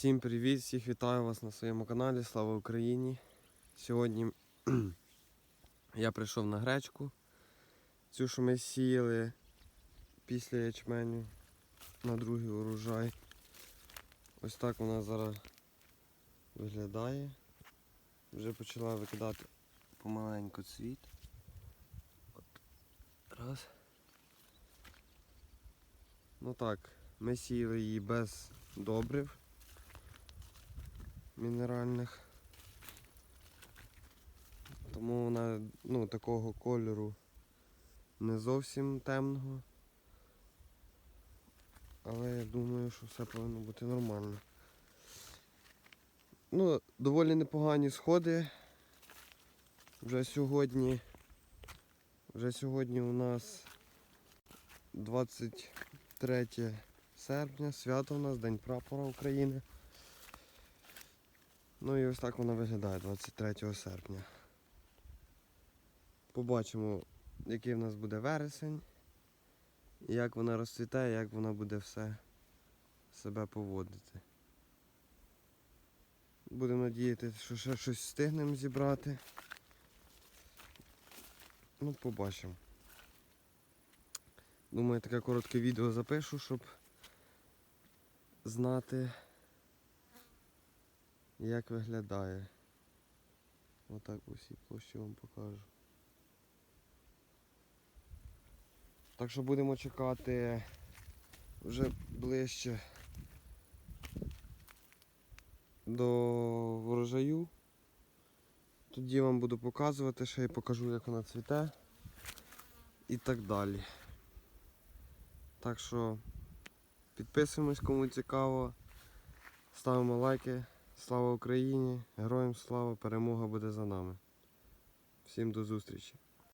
Всім привіт, всіх вітаю вас на своєму каналі. Слава Україні! Сьогодні я прийшов на гречку. Цю, що ми сіяли після ячменю на другий урожай. Ось так вона зараз виглядає. Вже почала викидати помаленьку цвіт. От. Раз. Ну так, ми сіяли її без добрив мінеральних. Тому вона ну, такого кольору не зовсім темного. Але я думаю, що все повинно бути нормально. Ну, доволі непогані сходи. Вже сьогодні. Вже сьогодні у нас 23 серпня, свято у нас, День прапора України. Ну і ось так вона виглядає 23 серпня. Побачимо, який в нас буде вересень, як вона розцвітає, як вона буде все себе поводити. Будемо надіятися, що ще щось встигнемо зібрати. Ну, побачимо. Думаю, таке коротке відео запишу, щоб знати як виглядає. Отак усі площі вам покажу. Так що будемо чекати вже ближче до врожаю. Тоді вам буду показувати, ще й покажу, як вона цвіте і так далі. Так що підписуємось, кому цікаво, ставимо лайки. Слава Україні! Героям слава! Перемога буде за нами. Всім до зустрічі!